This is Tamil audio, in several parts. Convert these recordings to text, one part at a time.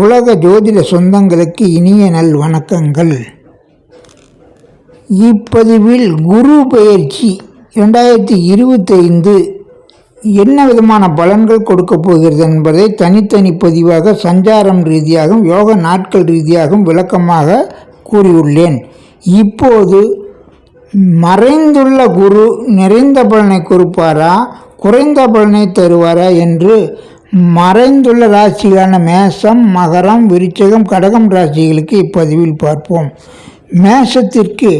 உலக ஜோதிட சொந்தங்களுக்கு இனிய நல் வணக்கங்கள். இப்பதிவில் குரு பயிற்சி இரண்டாயிரத்தி இருபத்தைந்து என்ன விதமான பலன்கள் கொடுக்கப் போகிறது என்பதை தனித்தனி பதிவாக சஞ்சாரம் ரீதியாகவும் யோக நாட்கள் ரீதியாகவும் விளக்கமாக கூறியுள்ளேன். இப்போது மறைந்துள்ள குரு நிறைந்த பலனை கொடுப்பாரா குறைந்த பலனை தருவாரா என்று மறைந்துள்ள ராசிகளான மேஷம் மகரம் விருச்சகம் கடகம் ராசிகளுக்கு இப்பதிவில் பார்ப்போம். மேஷத்திற்கு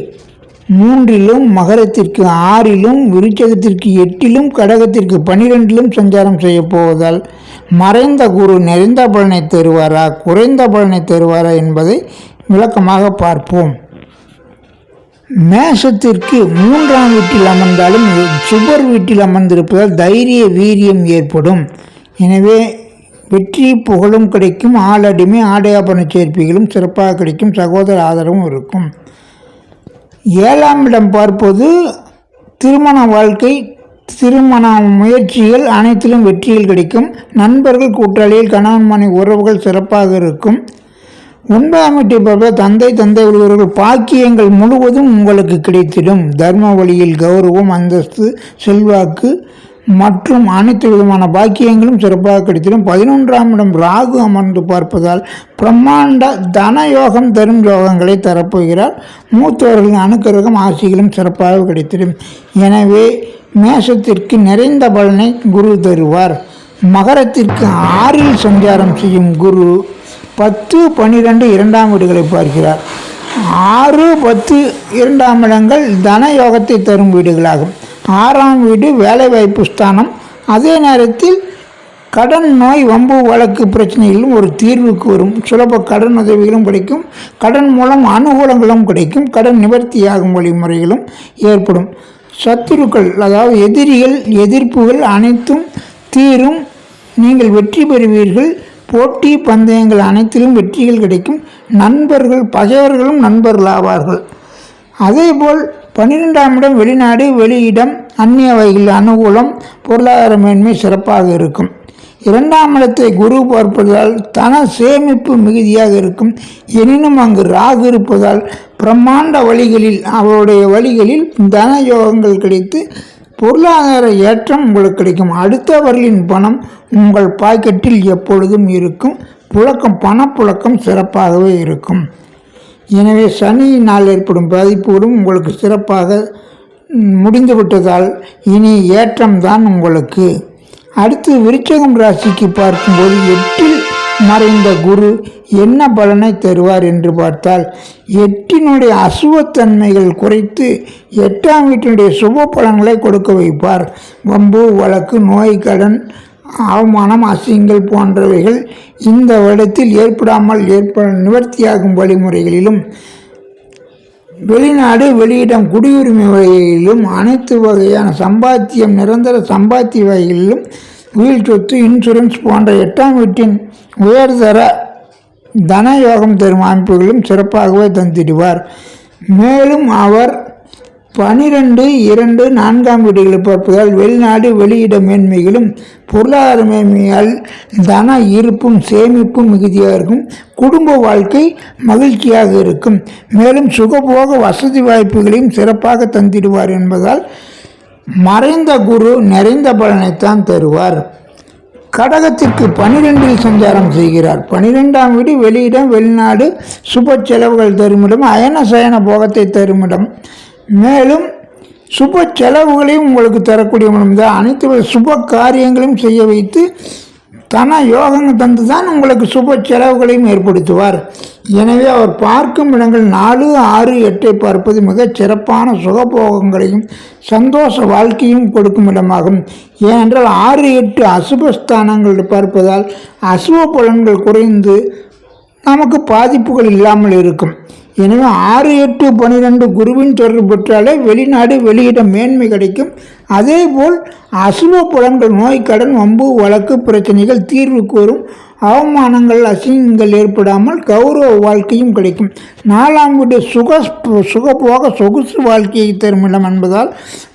மூன்றிலும் மகரத்திற்கு ஆறிலும் விருச்சகத்திற்கு எட்டிலும் கடகத்திற்கு பனிரெண்டிலும் சஞ்சாரம் செய்யப்போவதால் மறைந்த குரு நிறைந்த பலனை தருவாரா குறைந்த பலனை தருவாரா என்பதை விளக்கமாக பார்ப்போம். மேஷத்திற்கு மூன்றாம் வீட்டில் அமர்ந்தாலும் சுபர் வீட்டில் அமர்ந்திருப்பதால் தைரிய வீரியம் ஏற்படும். எனவே வெற்றி புகழும் கிடைக்கும் ஆளடிமை ஆடையாபண சேர்ப்பிகளும் சிறப்பாக கிடைக்கும் சகோதர ஆதரவும் இருக்கும். ஏழாம் இடம் பார்ப்பது திருமண வாழ்க்கை திருமண முயற்சிகள் அனைத்திலும் வெற்றிகள் கிடைக்கும். நண்பர்கள் கூட்டாளிகள் கணவன் மனை உறவுகள் சிறப்பாக இருக்கும். ஒன்பதாம் வீட்டை பார்ப்ப தந்தை தந்தை உள்ளவர்கள் பாக்கியங்கள் முழுவதும் உங்களுக்கு கிடைத்திடும். தர்ம வழியில் கௌரவம் அந்தஸ்து செல்வாக்கு மற்றும் அனைத்து விதமான பாக்கியங்களும் சிறப்பாக கிடைத்திடும். பதினொன்றாம் இடம் ராகு அமர்ந்து பார்ப்பதால் பிரம்மாண்ட தன யோகம் தரும் யோகங்களை தரப்போகிறார். மூத்தவர்களின் அனுக்கிரகம் ஆசிகளும் சிறப்பாக கிடைத்திடும். எனவே மேஷத்திற்கு நிறைந்த பலனை குரு தருவார். மகரத்திற்கு ஆறில் சஞ்சாரம் செய்யும் குரு பத்து பன்னிரெண்டு இரண்டாம் வீடுகளை பார்க்கிறார். ஆறு பத்து இரண்டாம் இடங்கள் தன யோகத்தை தரும் வீடுகளாகும். ஆறாம் வீடு வேலைவாய்ப்பு ஸ்தானம். அதே நேரத்தில் கடன் நோய் வம்பு வழக்கு பிரச்சனைகளும் ஒரு தீர்வுக்கு வரும். சுலப கடன் உதவிகளும் கிடைக்கும். கடன் மூலம் அனுகூலங்களும் கிடைக்கும். கடன் நிவர்த்தியாகும் வழிமுறைகளும் ஏற்படும். சத்துருக்கள் அதாவது எதிரிகள் எதிர்ப்புகள் அனைத்தும் தீரும். நீங்கள் வெற்றி பெறுவீர்கள். போட்டி பந்தயங்கள் அனைத்திலும் வெற்றிகள் கிடைக்கும். நண்பர்கள் பகையவர்களும் நண்பர்கள் ஆவார்கள் அதேபோல் பன்னிரெண்டாம் இடம் வெளிநாடு வெளியிடம் அந்நிய வகையில் அனுகூலம் பொருளாதார மேன்மை சிறப்பாக இருக்கும். இரண்டாம் இடத்தை குரு பார்ப்பதால் தன சேமிப்பு மிகுதியாக இருக்கும். எனினும் அங்கு ராகு இருப்பதால் பிரம்மாண்ட வழிகளில் அவருடைய வழிகளில் தன யோகங்கள் கிடைத்து பொருளாதார ஏற்றம் உங்களுக்கு கிடைக்கும். அடுத்தவர்களின் பணம் உங்கள் பாக்கெட்டில் எப்பொழுதும் இருக்கும். புழக்கம் பணப்புழக்கம் சிறப்பாகவே இருக்கும். எனவே சனியினால் ஏற்படும் பாதிப்புகளும் உங்களுக்கு சிறப்பாக முடிந்து விட்டதால் இனி ஏற்றம்தான் உங்களுக்கு. அடுத்து விருச்சகம் ராசிக்கு பார்க்கும்போது எட்டில் மறைந்த குரு என்ன பலனை தருவார் என்று பார்த்தால் எட்டினுடைய அசுவத்தன்மைகள் குறைத்து எட்டாம் வீட்டினுடைய சுப பலன்களை கொடுக்க வைப்பார். வம்பு வழக்கு நோய் கடன் அவமானம் அசிங்கள் போன்றவைகள் இந்த வருடத்தில் ஏற்படாமல் ஏற்ப நிவர்த்தியாகும் வழிமுறைகளிலும் வெளிநாடு வெளியிடம் குடியுரிமை வகையிலும் அனைத்து வகையான சம்பாத்தியம் நிரந்தர சம்பாத்திய வகைகளிலும் உயிர் சொத்து இன்சூரன்ஸ் போன்ற எட்டாம் வீட்டின் உயர்தர தன யோகம் தரும் அமைப்புகளும் சிறப்பாகவே தந்திடுவார். மேலும் அவர் பனிரெண்டு இரண்டு நான்காம் வீடுகளை பார்ப்பதால் வெளிநாடு வெளியிட மேன்மைகளும் பொருளாதார மேன்மையால் தன இருப்பும் சேமிப்பும் மிகுதியாக இருக்கும். குடும்ப வாழ்க்கை மகிழ்ச்சியாக இருக்கும். மேலும் சுகபோக வசதி வாய்ப்புகளையும் சிறப்பாக தந்திடுவார் என்பதால் மறைந்த குரு நிறைந்த பலனைத்தான் தருவார். கடகத்திற்கு பனிரெண்டில் சஞ்சாரம் செய்கிறார். பனிரெண்டாம் வீடு வெளியிடம் வெளிநாடு சுப செலவுகள் தருமிடம் அயன சயன போகத்தை தருமிடம் மேலும் சுப செலவுகளையும் உங்களுக்கு தரக்கூடிய தான் அனைத்து சுப காரியங்களையும் செய்ய வைத்து தன யோகங்கள் தந்து தான் உங்களுக்கு சுப செலவுகளையும் ஏற்படுத்துவார். எனவே அவர் பார்க்கும் இடங்கள் நாலு ஆறு எட்டை பார்ப்பது மிகச் சிறப்பான சுகபோகங்களையும் சந்தோஷ வாழ்க்கையும் கொடுக்கும் இடமாகும். ஏனென்றால் ஆறு எட்டு அசுபஸ்தானங்கள் பார்ப்பதால் அசுப பலன்கள் குறைந்து நமக்கு பாதிப்புகள் இல்லாமல் இருக்கும். எனவே ஆறு எட்டு பன்னிரெண்டு குருவின் தொடர்பு பெற்றாலே வெளிநாடு வெளியிட மேன்மை கிடைக்கும். அதேபோல் அசுவ புலன்கள் நோய் கடன் வம்பு வழக்கு பிரச்சனைகள் தீர்வு கோரும் அவமானங்கள் அசிங்கங்கள் ஏற்படாமல் கௌரவ வாழ்க்கையும் கிடைக்கும். நாலாம் வீடு சுக சுகபோக சொகுசு வாழ்க்கையை தரும் இடம் என்பதால்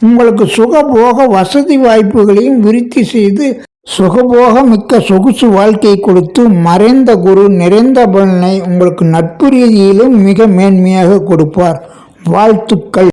உங்களுக்கு சுகபோக வசதி வாய்ப்புகளையும் விருத்தி செய்து சுகபோக மிக்க சொகுசு வாழ்க்கை கொடுத்து மறைந்த குரு நிறைந்த பலனை உங்களுக்கு நட்பு ரீதியிலும் மிக மேன்மையாக கொடுப்பார். வாழ்த்துக்கள்.